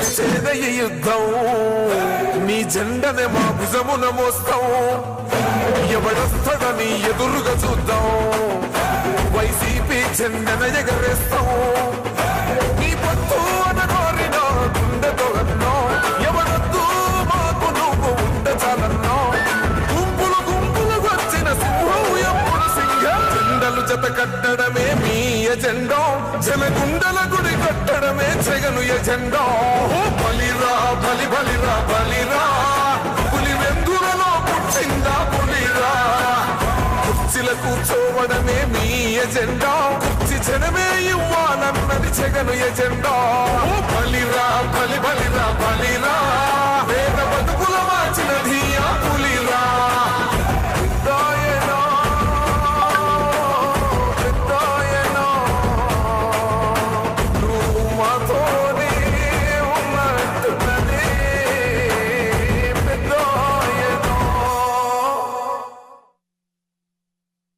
నువ్వే యుద్ధం నీ జెండనే మా భుజమున మోస్తాం. ఎవడొస్తాడని ఎదురుగా చూద్దాం. వైసీపీ జెండన ఎగరేస్తాం. నీ పత్తు అనగోరిన గుండెతో అన్నో. ఎవడొద్దు మాకు నువ్వు ఉండ చాలన్నో గుంపులు గుంపులు వచ్చిన సింహం ఎప్పుడు సింహం. జెండలు జత కట్టడమే మీ ఎజెండో. జనగుండల గుడి కట్టడమే జగను ఎజెండా. బలిరా బలి బలిరా బలిరా. పులి వెందులలో పుట్టిందా పులిరా? కుర్చీల కూర్చోవడమే మీ ఎజెండా. కుర్చీ జనమే ఇవ్వాలన్నది జగను ఎజెండా.